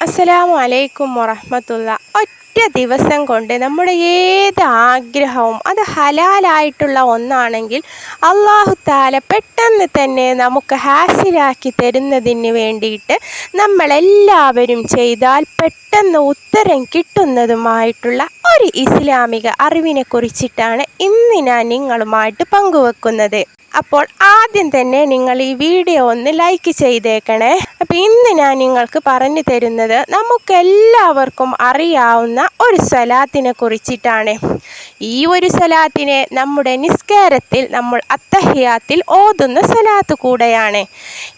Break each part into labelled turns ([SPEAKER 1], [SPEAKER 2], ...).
[SPEAKER 1] അസ്സലാമു അലൈക്കും വറഹമത്തുള്ള ഒറ്റ ദിവസം കൊണ്ട് നമ്മുടെ ഏത് ആഗ്രഹവും അത് ഹലാലായിട്ടുള്ള ഒന്നാണെങ്കിൽ അള്ളാഹു താല പെട്ടെന്ന് തന്നെ നമുക്ക് ഹാസിലാക്കി തരുന്നതിന് വേണ്ടിയിട്ട് നമ്മളെല്ലാവരും ചെയ്താൽ പെട്ടെന്ന് ഉത്തരം കിട്ടുന്നതുമായിട്ടുള്ള ഒരു ഇസ്ലാമിക അറിവിനെ കുറിച്ചിട്ടാണ് ഇന്ന് ഞാൻ നിങ്ങളുമായിട്ട് പങ്കുവെക്കുന്നത്. അപ്പോൾ ആദ്യം തന്നെ നിങ്ങൾ ഈ വീഡിയോ ഒന്ന് ലൈക്ക് ചെയ്തേക്കണേ. അപ്പോൾ ഇന്ന് ഞാൻ നിങ്ങൾക്ക് പറഞ്ഞു തരുന്നത് നമുക്കെല്ലാവർക്കും അറിയാവുന്ന ഒരു സ്വലാത്തിനെ കുറിച്ചിട്ടാണ്. ഈ ഒരു സ്വലാത്തിനെ നമ്മുടെ നിസ്കാരത്തിൽ നമ്മൾ അത്തഹ്യാത്തിൽ ഓതുന്ന സ്വലാത്ത് കൂടെയാണ്.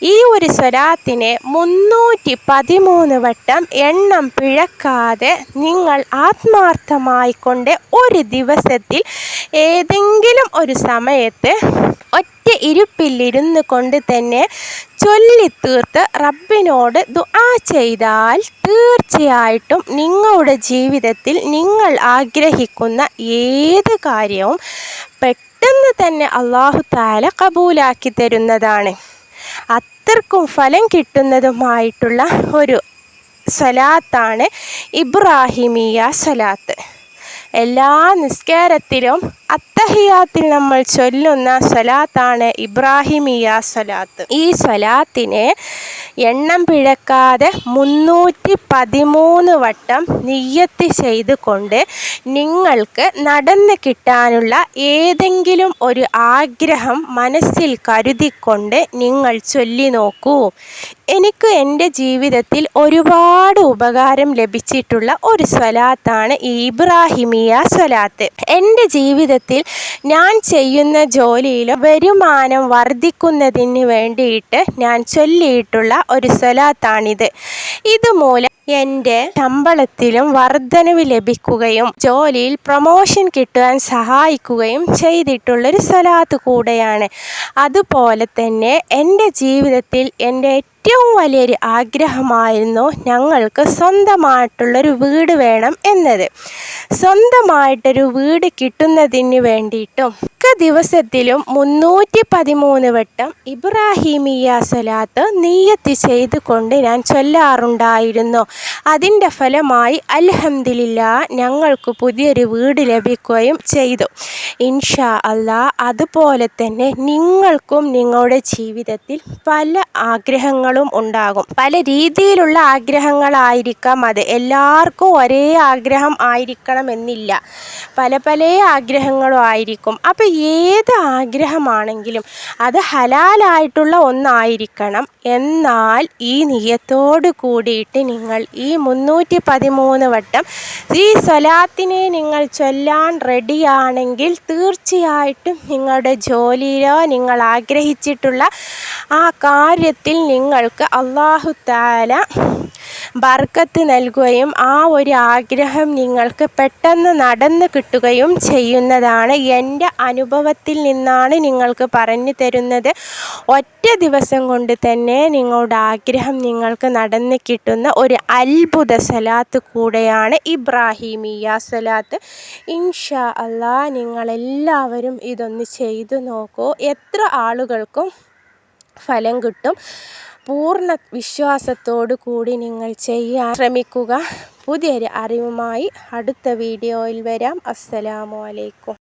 [SPEAKER 1] ഈ ഒരു സ്വലാത്തിനെ മുന്നൂറ്റി പതിമൂന്ന് വട്ടം എണ്ണം പിഴക്കാതെ നിങ്ങൾ ആത്മാർത്ഥമായിക്കൊണ്ട് ഒരു ദിവസത്തിൽ ഏതെങ്കിലും ഒരു സമയത്ത് ഒറ്റ ഇരുപ്പിലിരുന്ന് കൊണ്ട് തന്നെ ചൊല്ലിത്തീർത്ത് റബ്ബിനോട് ദുആ ചെയ്താൽ തീർച്ചയായിട്ടും നിങ്ങളുടെ ജീവിതത്തിൽ നിങ്ങൾ ആഗ്രഹിക്കുന്ന ഏത് കാര്യവും പെട്ടെന്ന് തന്നെ അള്ളാഹു താല കബൂലാക്കി തരുന്നതാണ്. അത്രക്കും ഫലം കിട്ടുന്നതുമായിട്ടുള്ള ഒരു സ്വലാത്താണ് ഇബ്രാഹിമിയ സ്വലാത്ത് എല്ലാ നിസ്കാരത്തിലും അത്തഹിയാത്തിൽ നമ്മൾ ചൊല്ലുന്ന സ്വലാത്താണ് ഇബ്രാഹിമിയ സ്വലാത്ത്. ഈ സ്വലാത്തിനെ എണ്ണം പിഴക്കാതെ മുന്നൂറ്റി പതിമൂന്ന് വട്ടം നിയ്യത്ത് ചെയ്തുകൊണ്ട് നിങ്ങൾക്ക് നടന്ന് കിട്ടാനുള്ള ഏതെങ്കിലും ഒരു ആഗ്രഹം മനസ്സിൽ കരുതിക്കൊണ്ട് നിങ്ങൾ ചൊല്ലി നോക്കൂ. എനിക്ക് എന്റെ ജീവിതത്തിൽ ഒരുപാട് ഉപകാരം ലഭിച്ചിട്ടുള്ള ഒരു സ്വലാത്താണ് ഈ ഇബ്രാഹിമിയ സ്വലാത്ത്. എന്റെ ജീവിതത്തിൽ ഞാൻ ചെയ്യുന്ന ജോലിയിൽ വരുമാനം വർദ്ധിക്കുന്നതിന് വേണ്ടിയിട്ട് ഞാൻ ചൊല്ലിയിട്ടുള്ള ഒരു സ്വലാത്താണിത്. ഇതുമൂലം എന്റെ ശമ്പളത്തിലും വർധനവ് ലഭിക്കുകയും ജോലിയിൽ പ്രൊമോഷൻ കിട്ടുവാൻ സഹായിക്കുകയും ചെയ്തിട്ടുള്ളൊരു സ്വലാത്ത് കൂടെയാണ്. അതുപോലെ തന്നെ എന്റെ ജീവിതത്തിൽ എന്റെ ഏറ്റവും വലിയൊരു ആഗ്രഹമായിരുന്നു ഞങ്ങൾക്ക് സ്വന്തമായിട്ടുള്ളൊരു വീട് വേണം എന്നത്. സ്വന്തമായിട്ടൊരു വീട് കിട്ടുന്നതിന് വേണ്ടിയിട്ടും മിക്ക ദിവസത്തിലും മുന്നൂറ്റി പതിമൂന്ന് വട്ടം ഇബ്രാഹിമിയ സ്വലാത്ത് നീയത്ത് ചെയ്തുകൊണ്ട് ഞാൻ ചൊല്ലാറുണ്ടായിരുന്നു. അതിന്റെ ഫലമായി അൽഹംദില്ല ഞങ്ങൾക്ക് പുതിയൊരു വീട് ലഭിക്കുകയും ചെയ്തു. ഇൻഷാ അല്ലാ അതുപോലെ തന്നെ നിങ്ങൾക്കും നിങ്ങളുടെ ജീവിതത്തിൽ പല ആഗ്രഹങ്ങളും ഉണ്ടാകും. പല രീതിയിലുള്ള ആഗ്രഹങ്ങളായിരിക്കാം അത്. എല്ലാവർക്കും ഒരേ ആഗ്രഹം ആയിരിക്കണമെന്നില്ല. പല പല ആഗ്രഹങ്ങളും ആയിരിക്കും. അപ്പോൾ ഏത് ആഗ്രഹമാണെങ്കിലും അത് ഹലാലായിട്ടുള്ള ഒന്നായിരിക്കണം. എന്നാൽ ഈ നിയത്തോട് കൂടിയിട്ട് നിങ്ങൾ ഈ മുന്നൂറ്റി പതിമൂന്ന് വട്ടം ഈ സ്വലാത്തിനെ നിങ്ങൾ ചൊല്ലാൻ റെഡിയാണെങ്കിൽ തീർച്ചയായിട്ടും നിങ്ങളുടെ ജോലിയിലോ നിങ്ങൾ ആഗ്രഹിച്ചിട്ടുള്ള ആ കാര്യത്തിൽ നിങ്ങൾക്ക് അള്ളാഹു താല ബർക്കത്ത് നൽകുകയും ആ ഒരു ആഗ്രഹം നിങ്ങൾക്ക് പെട്ടെന്ന് നടന്നു കിട്ടുകയും ചെയ്യുന്നതാണ് എന്റെ അനുഭവത്തിൽ നിന്നാണ് നിങ്ങൾക്ക് പറഞ്ഞു തരുന്നത്. ഒറ്റ ദിവസം കൊണ്ട് തന്നെ നിങ്ങളുടെ ആഗ്രഹം നിങ്ങൾക്ക് നടന്നു കിട്ടുന്ന ഒരു അത്ഭുത സലാത്ത് കൂടെയാണ് ഇബ്രാഹിമിയ സലാത്ത്. ഇൻഷാ അല്ലാ നിങ്ങളെല്ലാവരും ഇതൊന്ന് ചെയ്തു നോക്കൂ. എത്ര ആളുകൾക്കും ഫലം കിട്ടും. പൂർണ വിശ്വാസത്തോടു കൂടി നിങ്ങൾ ചെയ്യാൻ ശ്രമിക്കുക. പുതിയൊരു അറിവുമായി അടുത്ത വീഡിയോയിൽ വരാം. അസ്സലാമു അലൈക്കും.